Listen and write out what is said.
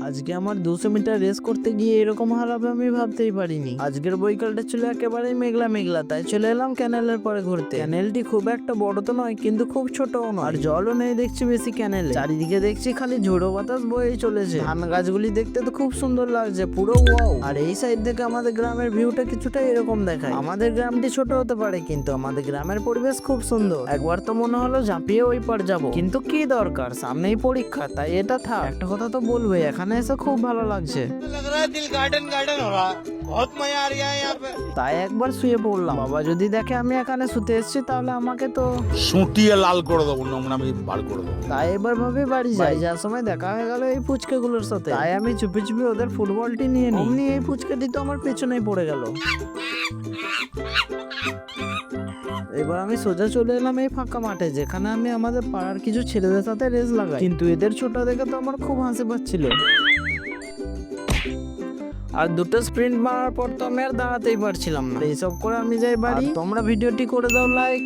আজকে আমার দুশো মিটার রেস করতে গিয়ে এরকম হারাবে আমি ভাবতেই পারিনি। আজকের বৈকালটা ছিল একেবারেই মেঘলা মেঘলা, তাই চলে এলাম ক্যানেলের পরে ঘুরতে। ক্যানেলটি খুব একটা বড় তো নয়, কিন্তু খুব ছোটও নয়। আর জলও নেই দেখছি বেশি ক্যানেল চারিদিকে দেখছি খালি ঝোড়ো বাতাস বয়ে চলেছে। ধান গাছগুলি দেখতে তো খুব সুন্দর লাগছে, পুরো ওয়াও আর এই সাইড থেকে আমাদের গ্রামের ভিউটা কিছুটা এরকম দেখায়। আমাদের গ্রামটি ছোট হতে পারে, কিন্তু আমাদের গ্রামের পরিবেশ খুব সুন্দর। একবার তো মনে হলো ঝাঁপিয়ে ওই পার যাব। কিন্তু কি দরকার? সামনেই পরীক্ষা, তাই এটা থাক। একটা কথা তো বলবে, এখানে এখানে এসে খুব ভালো লাগছে তাই একবার শুয়ে পড়লাম বাবা যদি দেখে আমি এখানে শুতে এসেছি তাহলে আমাকে তো শুটিয়ে লাল করে দেবো নোংরা আমি বার করে দেবো তাই এবার ভাবে বাড়ি যাই যার সময় দেখা হয়ে গেল এই ফুচকেগুলোর সাথে তাই আমি চুপি চুপি ওদের ফুটবলটি নিয়ে নিই এই ফুচকাটি তো আমার পেছনেই পড়ে গেল এবার আমি সোজা চলে এলাম এই ফাঁকা মাঠে, যেখানে আমি আমাদের পাড়ার কিছু ছেলেদের সাথে রেস লাগাই। কিন্তু এদের ছোট দেখে তো আমার খুব হাসি পাচ্ছিল। আর দুটো স্প্রিন্ট মারার পর তো আমি আর দাঁড়াতেই পারছিলাম না। এইসব করে আমি যাই বাড়ি। তোমরা ভিডিওটি করে দাও লাইক